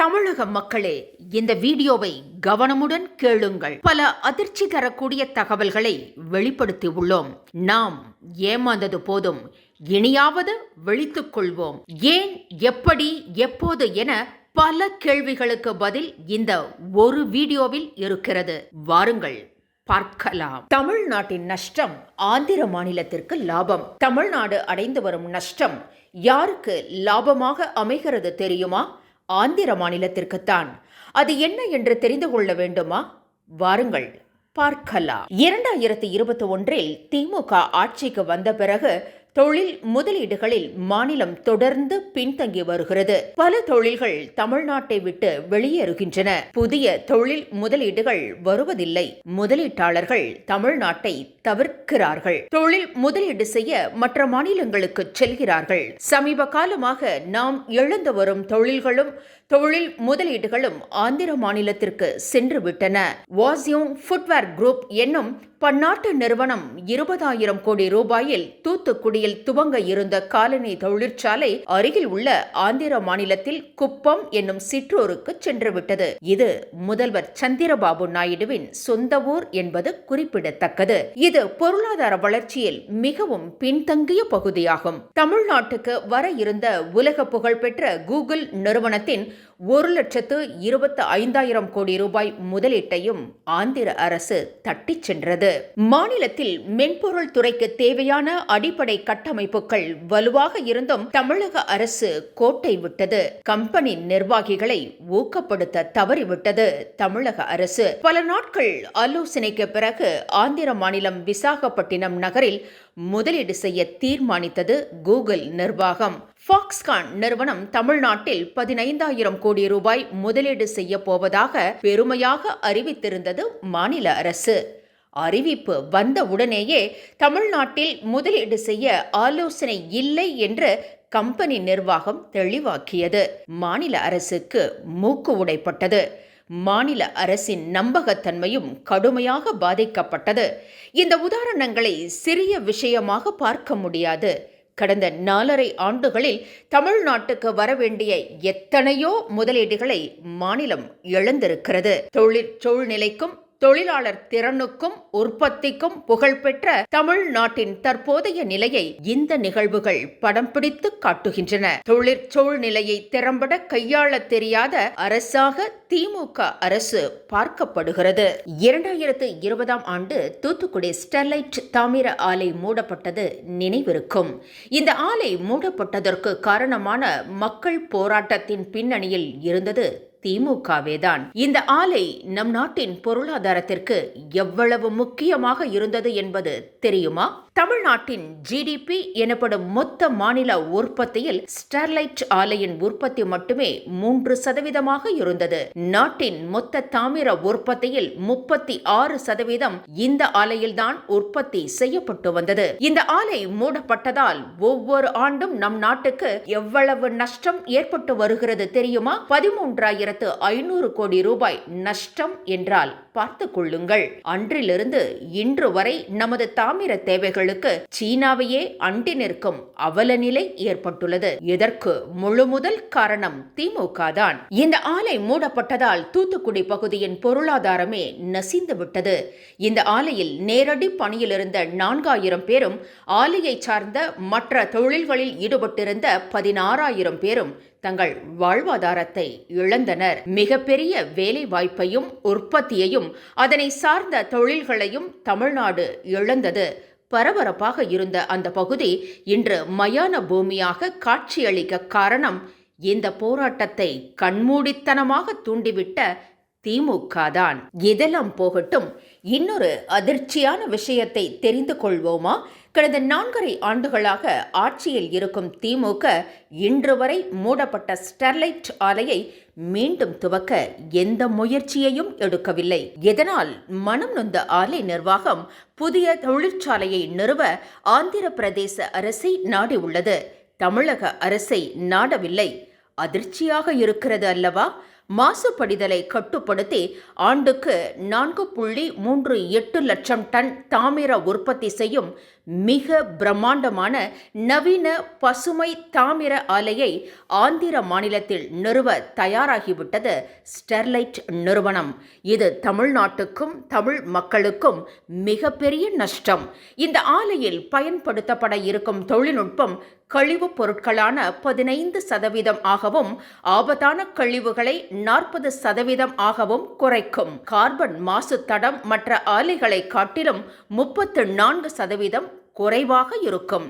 தமிழக மக்களே இந்த வீடியோவை கவனமுடன் கேளுங்கள். பல அதிர்ச்சி தரக்கூடிய தகவல்களை வெளிப்படுத்தி உள்ளோம் நாம் ஏமாந்தது போதும். இனியாவது விழித்துக் கொள்வோம். ஏன் எப்படி எப்போது என பல கேள்விகளுக்கு பதில் இந்த ஒரு வீடியோவில் இருக்கிறது. வாருங்கள் பார்க்கலாம். தமிழ்நாட்டின் நஷ்டம் ஆந்திர மாநிலத்திற்கு லாபம். தமிழ்நாடு அடைந்து வரும் நஷ்டம் யாருக்கு லாபமாக அமைகிறது தெரியுமா? ஆந்திர மாநிலத்திற்குத்தான். அது என்ன என்று தெரிந்து கொள்ள வேண்டுமா? வாருங்கள் பார்க்கலாம். இரண்டாயிரத்தி இருபத்தி ஒன்றில் திமுக ஆட்சிக்கு வந்த பிறகு தொழில் முதலீடுகளில் மாநிலம் தொடர்ந்து பின்தங்கி வருகிறது. பல தொழில்கள் தமிழ்நாட்டை விட்டு வெளியேறுகின்றன. புதிய தொழில் முதலீடுகள் வருவதில்லை. முதலீட்டாளர்கள் தமிழ்நாட்டை தவிர்க்கிறார்கள். தொழில் முதலீடு செய்ய மற்ற மாநிலங்களுக்கு செல்கிறார்கள். சமீப காலமாக நாம் இழந்து வரும் தொழில்களும் தொழில் முதலீடுகளும் ஆந்திர மாநிலத்திற்கு சென்று விட்டன. வாசியோங் ஃபுட்வேர் குரூப் என்னும் பன்னாட்டு நிறுவனம் இருபதாயிரம் கோடி ரூபாயில் தூத்துக்குடியில் துவங்க இருந்த காலனி தொழிற்சாலை அருகில் உள்ள ஆந்திர மாநிலத்தில் குப்பம் என்னும் சிற்றூருக்கு சென்றுவிட்டது. இது முதல்வர் சந்திரபாபு நாயுடுவின் சொந்த ஊர் என்பது குறிப்பிடத்தக்கது. இது பொருளாதார வளர்ச்சியில் மிகவும் பின்தங்கிய பகுதியாகும். தமிழ்நாட்டுக்கு வர இருந்த உலக புகழ்பெற்ற கூகுள் நிறுவனத்தின் ஒரு லட்சத்து இருபத்தி ஐந்தாயிரம் கோடி ரூபாய் முதலீட்டையும் ஆந்திர அரசு தட்டிச் சென்றது. மாநிலத்தில் மென்பொருள் துறைக்கு தேவையான அடிப்படை கட்டமைப்புகள் வலுவாக இருந்தும் தமிழக அரசு கோட்டை விட்டது. கம்பெனி நிர்வாகிகளை ஊக்கப்படுத்த தவறிவிட்டது. தமிழக அரசு பல நாட்கள் ஆலோசனைக்கு பிறகு ஆந்திர மாநிலம் விசாகப்பட்டினம் நகரில் முதலீடு செய்ய தீர்மானித்தது கூகுள் நிர்வாகம். ஃபாக்ஸ்கான் நிறுவனம் தமிழ்நாட்டில் பதினைந்தாயிரம் கோடி ரூபாய் முதலீடு செய்ய போவதாக பெருமையாக அறிவித்திருந்தது மாநில அரசு. அறிவிப்பு வந்த உடனேயே தமிழ்நாட்டில் முதலீடு செய்ய ஆலோசனை இல்லை என்று கம்பெனி நிர்வாகம் தெளிவாக்கியது. மாநில அரசுக்கு மூக்கு உடைப்பட்டது. மாநில அரசின் நம்பகத்தன்மையும் கடுமையாக பாதிக்கப்பட்டது. இந்த உதாரணங்களை சிறிய விஷயமாக பார்க்க முடியாது. கடந்த நாலரை ஆண்டுகளில் தமிழ்நாட்டுக்கு வரவேண்டிய எத்தனையோ முதலீடுகளை மாநிலம் இழந்திருக்கிறது. தொழிற் சூழ்நிலைக்கும் தொழிலாளர் திறனுக்கும் உற்பத்திக்கும் புகழ்பெற்ற தமிழ்நாட்டின் தற்போதைய நிலையை இந்த நிகழ்வுகள் படம் பிடித்து காட்டுகின்றன. தொழிற்சூழ்நிலையை திறம்பட கையாள தெரியாத அரசாக திமுக அரசு பார்க்கப்படுகிறது. இரண்டாயிரத்து இருபதாம் ஆண்டு தூத்துக்குடி ஸ்டெர்லைட் தாமிர ஆலை மூடப்பட்டது நினைவிருக்கும். இந்த ஆலை மூடப்பட்டதற்கு காரணமான மக்கள் போராட்டத்தின் பின்னணியில் இருந்தது திமுகவேதான். இந்த ஆலை நம் நாட்டின் பொருளாதாரத்திற்கு எவ்வளவு முக்கியமாக இருந்தது என்பது தெரியுமா? தமிழ்நாட்டின் ஜிடிபி எனப்படும் மொத்த மாநில உற்பத்தியில் ஸ்டெர்லைட் ஆலையின் உற்பத்தி மட்டுமே மூன்று சதவீதமாக இருந்தது. நாட்டின் மொத்த தாமிர உற்பத்தியில் முப்பத்தி ஆறு சதவீதம் இந்த ஆலையில்தான் உற்பத்தி செய்யப்பட்டு வந்தது. இந்த ஆலை மூடப்பட்டதால் ஒவ்வொரு ஆண்டும் நம் நாட்டுக்கு எவ்வளவு நஷ்டம் ஏற்பட்டு வருகிறது தெரியுமா? பதிமூன்றாயிரத்து ஐநூறு கோடி ரூபாய் நஷ்டம் என்றால் பார்த்து கொள்ளுங்கள். அன்றிலிருந்து இன்று வரை நமது தாமிர தேவைகள் தேவைகளுக்கு சீனாவையே அண்டி நிற்கும் அவல நிலை ஏற்பட்டுள்ளது. இதற்கு முழு முதல் காரணம் திமுக தான் இந்த ஆலை மூடப்பட்டதால் தூத்துக்குடி பகுதியின் பொருளாதாரமே நசிந்து விட்டது. இந்த ஆலையில் நேரடி பணியில் இருந்த நான்காயிரம் பேரும் ஆலையை சார்ந்த மற்ற தொழில்களில் ஈடுபட்டிருந்த பதினாறாயிரம் பேரும் தங்கள் வாழ்வாதாரத்தை இழந்தனர். மிகப்பெரிய வேலை வாய்ப்பையும் உற்பத்தியையும் அதனை சார்ந்த தொழில்களையும் தமிழ்நாடு இழந்தது. பரபரப்பாக இருந்த அந்த பகுதி இன்று மயான பூமியாக காட்சியளிக்க காரணம் இந்த போராட்டத்தை கண்மூடித்தனமாக தூண்டிவிட்ட திமுக தான் இதெல்லாம் போகட்டும் இன்னொரு அதிர்ச்சியான விஷயத்தை தெரிந்து கொள்வோமா? கடந்த நான்கரை ஆண்டுகளாக ஆட்சியில் இருக்கும் திமுக இன்று வரை மூடப்பட்ட ஸ்டெர்லைட் ஆலையை மீண்டும் துவக்க எந்த முயற்சியையும் எடுக்கவில்லை. இதனால் மனம் நொந்த ஆலை நிர்வாகம் புதிய தொழிற்சாலையை நிறுவ ஆந்திர பிரதேச அரசை நாடியுள்ளது தமிழக அரசை நாடவில்லை. அதிர்ச்சியாக இருக்கிறது அல்லவா? மாசுபடிதலை கட்டுப்படுத்தி ஆண்டுக்கு நான்கு புள்ளி மூன்று எட்டு லட்சம் டன் தாமிர உற்பத்தி செய்யும் மிக பிரம்மாண்டமான நவீன பசுமை தாமிர ஆலையை ஆந்திர மாநிலத்தில் நிறுவ தயாராகிவிட்டது ஸ்டெர்லைட் நிறுவனம். இது தமிழ்நாட்டுக்கும் தமிழ் மக்களுக்கும் மிகப்பெரிய நஷ்டம். இந்த ஆலையில் பயன்படுத்தப்பட இருக்கும் தொழில்நுட்பம் கழிவுப் பொருட்களான பதினைந்து சதவீதம் ஆகவும் ஆபத்தான கழிவுகளை நாற்பது சதவீதம் ஆகவும் குறைக்கும். கார்பன் மாசு தடம் மற்ற ஆலைகளை காட்டிலும் முப்பத்து நான்கு சதவீதம் குறைவாக இருக்கும்.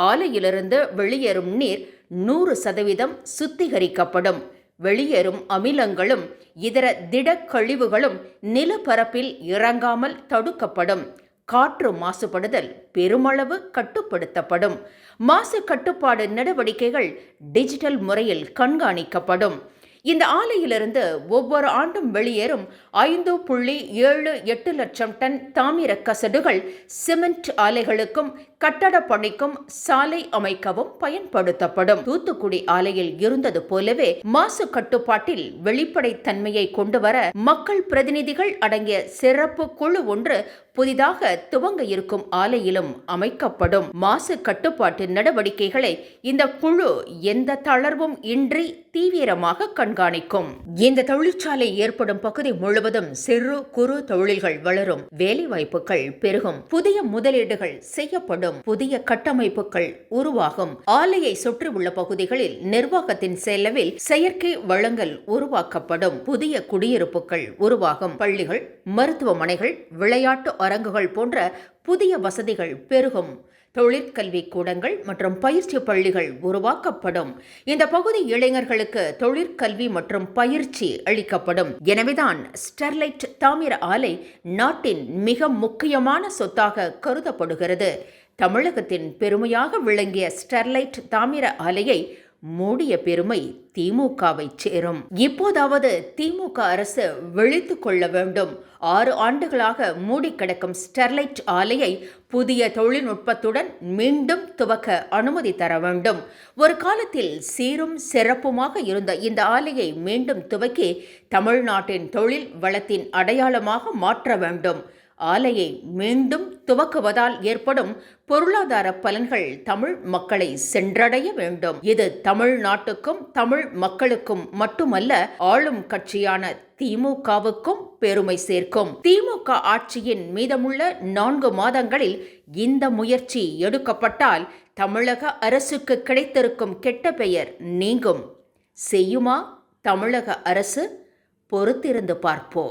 ஆலையிலிருந்து வெளியேறும் நீர் நூறு சதவீதம் சுத்திகரிக்கப்படும். வெளியேறும் அமிலங்களும் இதர திடக்கழிவுகளும் நிலப்பரப்பில் இறங்காமல் தடுக்கப்படும். காற்று மாசுபடுதல் பெருமளவு கட்டுப்படுத்தப்படும். மாசு கட்டுப்பாடு நடவடிக்கைகள் டிஜிட்டல் முறையில் கண்காணிக்கப்படும். இந்த ஆலையிலிருந்து ஒவ்வொரு ஆண்டும் வெளியேறும் ஐந்து புள்ளி ஏழு எட்டு லட்சம் டன் தாமிர கசடுகள் சிமெண்ட் ஆலைகளுக்கும் கட்டட பணிக்கும் சாலை அமைக்கவும் பயன்படுத்தப்படும். தூத்துக்குடி ஆலையில் இருந்தது போலவே மாசு கட்டுப்பாட்டில் வெளிப்படைத்தன்மையை கொண்டுவர மக்கள் பிரதிநிதிகள் அடங்கிய சிறப்பு குழு ஒன்று புதிதாக துவங்க இருக்கும் ஆலையிலும் அமைக்கப்படும். மாசு கட்டுப்பாட்டு நடவடிக்கைகளை இந்த குழு எந்த தளர்வும் இன்றி தீவிரமாக கண்காணிக்கும். இந்த தொழிற்சாலை ஏற்படும் பகுதி முழுவதும் சிறு குறு தொழில்கள் வளரும். வேலை வாய்ப்புகள் பெருகும். புதிய முதலீடுகள் செய்யப்படும். புதிய கட்டமைப்புகள் உருவாகும். ஆலையை சுற்றியுள்ள பகுதிகளில் நிர்வாகத்தின் செலவில் செயற்கை வளங்கள் உருவாக்கப்படும். புதிய குடியிருப்புகள் உருவாகும். பள்ளிகள் மருத்துவமனைகள் விளையாட்டு அரங்குகள் போன்ற புதிய வசதிகள் பெருகும். தொழிற்கல்வி கூடங்கள் மற்றும் பயிற்சி பள்ளிகள் உருவாக்கப்படும். இந்த பகுதி இளைஞர்களுக்கு தொழிற்கல்வி மற்றும் பயிற்சி அளிக்கப்படும். எனவேதான் ஸ்டெர்லைட் தாமிர ஆலை நாட்டின் மிக முக்கியமான சொத்தாக கருதப்படுகிறது. தமிழகத்தின் பெருமையாக விளங்கிய ஸ்டெர்லைட் தாமிர ஆலையை மூடிய பெருமை திமுகவை சேரும். இப்போதாவது திமுக அரசு விழித்து கொள்ள வேண்டும். ஆறு ஆண்டுகளாக மூடி கிடக்கும் ஸ்டெர்லைட் ஆலையை புதிய தொழில்நுட்பத்துடன் மீண்டும் துவக்க அனுமதி தர வேண்டும். ஒரு காலத்தில் சீரும் சிறப்புமாக இருந்த இந்த ஆலையை மீண்டும் துவக்கி தமிழ்நாட்டின் தொழில் வளத்தின் அடையாளமாக மாற்ற வேண்டும். ஆலையை மீண்டும் துவக்குவதால் ஏற்படும் பொருளாதார பலன்கள் தமிழ் மக்களை சென்றடைய வேண்டும். இது தமிழ்நாட்டுக்கும் தமிழ் மக்களுக்கும் மட்டுமல்ல ஆளும் கட்சியான திமுகவுக்கும் பெருமை சேர்க்கும். திமுக ஆட்சியின் மீதமுள்ள நான்கு மாதங்களில் இந்த முயற்சி எடுக்கப்பட்டால் தமிழக அரசுக்கு கிடைத்திருக்கும் கெட்ட பெயர் நீங்கும். செய்யுமா? தமிழக அரசு? பொறுத்திருந்து பார்ப்போம்.